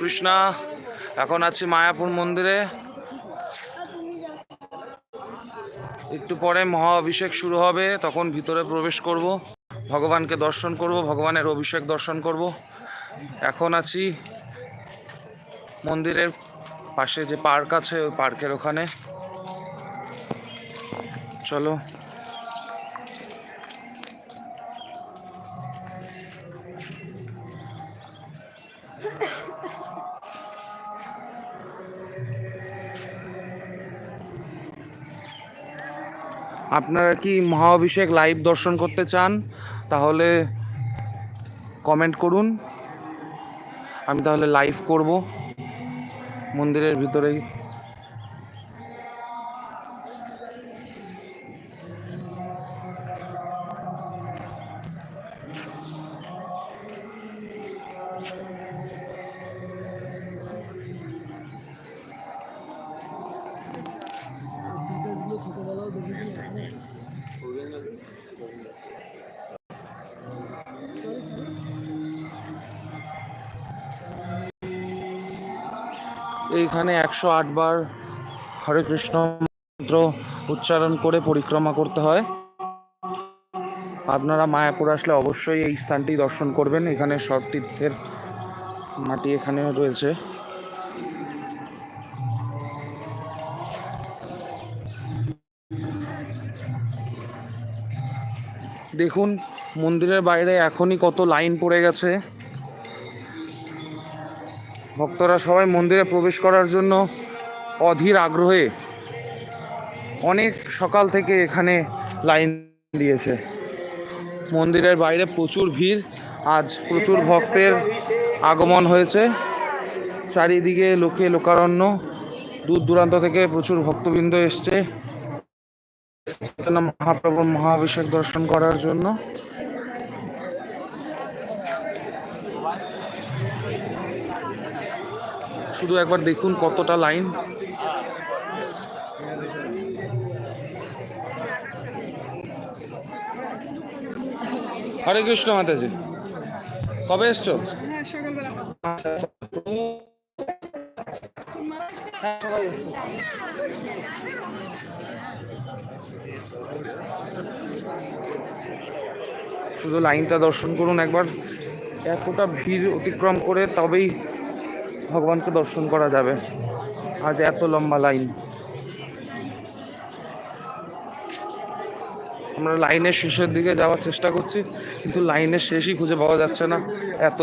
কৃষ্ণা, এখন আছি মায়াপুর মন্দিরে। একটু পরে মহা অভিষেক শুরু হবে, তখন ভিতরে প্রবেশ করব। ভগবানকে দর্শন করব, ভগবানের অভিষেক দর্শন করব। এখন আছি মন্দিরের পাশে যে পার্ক আছে, ওই পার্কের ওখানে। চলো। আপনারা কি মহাভিষেক লাইভ দর্শন করতে চান, তাহলে কমেন্ট করুন। আমি তাহলে লাইভ করব। মন্দিরের ভিতরেই এইখানে একশো বার হরে কৃষ্ণ মন্ত্র উচ্চারণ করে পরিক্রমা করতে হয়। আপনারা মায়াপুর আসলে অবশ্যই এই স্থানটি দর্শন করবেন। এখানে সব তীর্থের মাটি এখানে রয়েছে। দেখুন, মন্দিরের বাইরে এখনই কত লাইন পড়ে গেছে। ভক্তরা সবাই মন্দিরে প্রবেশ করার জন্য অধীর আগ্রহে অনেক সকাল থেকে এখানে লাইন দিয়েছে। মন্দিরের বাইরে প্রচুর ভিড়, আজ প্রচুর ভক্তের আগমন হয়েছে। চারিদিকে লোকে লোকারণ্য, দূর দূরান্ত থেকে প্রচুর ভক্তবৃন্দ এসছে। মহাপ্রভুর মহাভিষেক দর্শন করার জন্য। শুধু একবার দেখুন কতটা লাইন। হরে কৃষ্ণ মাতাজি। কবে এসছো? শুধু লাইনটা দর্শন করুন একবার। এতটা ভিড় অতিক্রম করে তবেই ভগবানকে দর্শন করা যাবে। আজ এত লম্বা লাইন। আমরা লাইনের শেষের দিকে যাওয়ার চেষ্টা করছি, কিন্তু লাইনের শেষই খুঁজে পাওয়া যাচ্ছে না। এত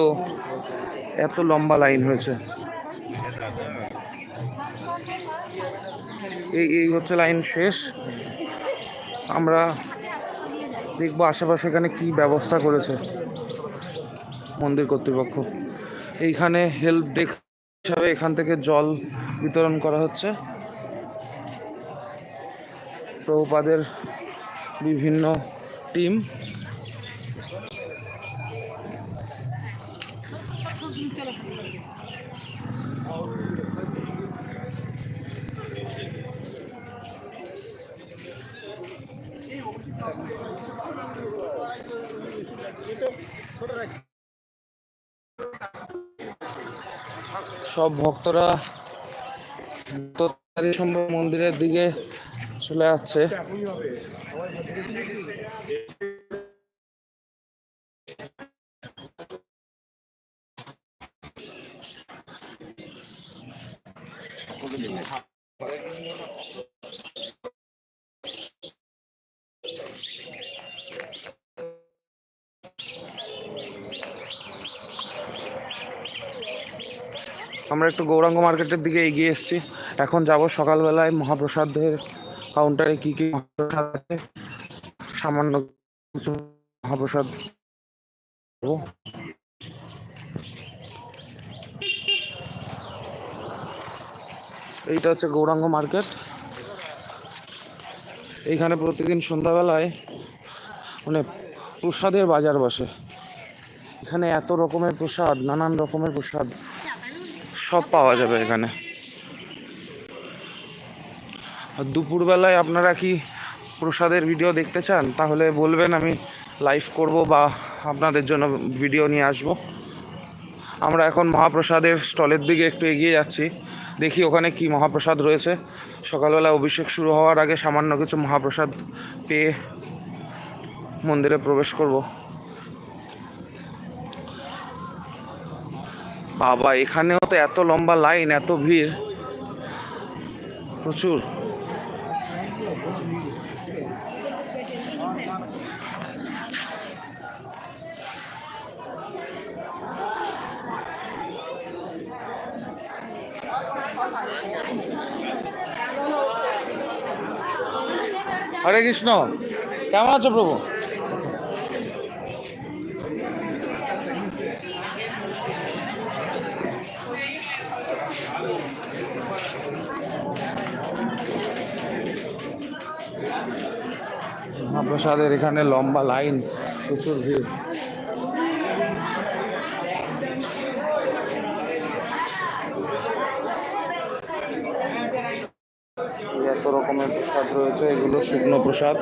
এত লম্বা লাইন হয়েছে। এই এই হচ্ছে লাইন শেষ। আমরা দেখব আশেপাশে এখানে কি ব্যবস্থা করেছে মন্দির কর্তৃপক্ষ। এইখানে হেল্প ডেস্ক হিসাবে এখান থেকে জল বিতরণ করা হচ্ছে। প্রভুপাদের বিভিন্ন টিম। সব ভক্তরা সম্ভব মন্দিরের দিকে চলে যাচ্ছে। আমরা একটু গৌরাঙ্গ মার্কেটের দিকে এগিয়ে এসেছি। এখন যাব সকালবেলায় মহাপ্রসাদের কাউন্টারে কি কি মহাপ্রসাদ আছে। সামান্য কিছু মহাপ্রসাদ এইটা হচ্ছে গৌরাঙ্গ মার্কেট। এইখানে প্রতিদিন সন্ধ্যাবেলায় মানে প্রসাদের বাজার বসে। এখানে এত রকমের প্রসাদ, নানান রকমের প্রসাদ। সব পাওয়া যাবে এখানে। আর দুপুরবেলায় আপনারা কি প্রসাদের ভিডিও দেখতে চান? তাহলে বলবেন, আমি লাইভ করব বা আপনাদের জন্য ভিডিও নিয়ে আসব। আমরা এখন মহাপ্রসাদের স্টলের দিকে একটু এগিয়ে যাচ্ছি। দেখি ওখানে কি মহাপ্রসাদ রয়েছে। সকালবেলা অভিষেক শুরু হওয়ার আগে সামান্য কিছু মহাপ্রসাদ পেয়ে মন্দিরে প্রবেশ করব। বাবা এখানেও তো এত লম্বা লাইন এত ভিড়। প্রচুর। হরে কৃষ্ণ। কেমন আছো প্রভু? মহাপ্রসাদের এখানে লম্বা লাইন, প্রচুর ভিড়। এত রকমের প্রসাদ রয়েছে, এগুলো শুকনো প্রসাদ।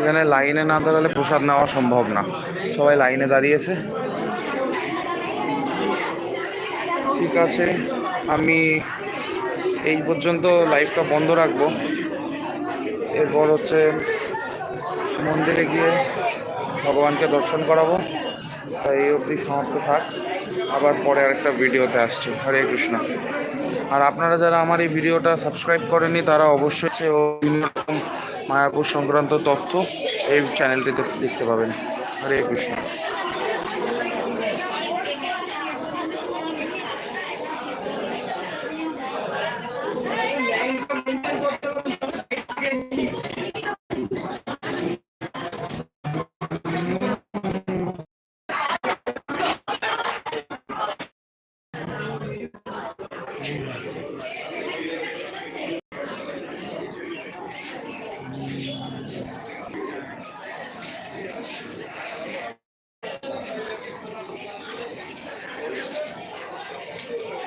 এখানে লাইনে না দাঁড়ালে প্রসাদ নেওয়া সম্ভব না। সবাই লাইনে দাঁড়িয়েছে। ঠিক আছে, আমি এই পর্যন্ত লাইফটা বন্ধ রাখব। এরপর হচ্ছে মন্দিরে গিয়ে ভগবানকে দর্শন করাবো। তাই এই অবধি সমাপ্ত থাক। আবার পরে আরেকটা ভিডিওতে আসছি। হরে কৃষ্ণ। আর আপনারা যারা আমার এই ভিডিওটা সাবস্ক্রাইব করেনি তারা অবশ্যই ও বিভিন্ন রকম মায়াপুর সংক্রান্ত তথ্য এই চ্যানেলটিতে দেখতে পাবেন। হরে কৃষ্ণ।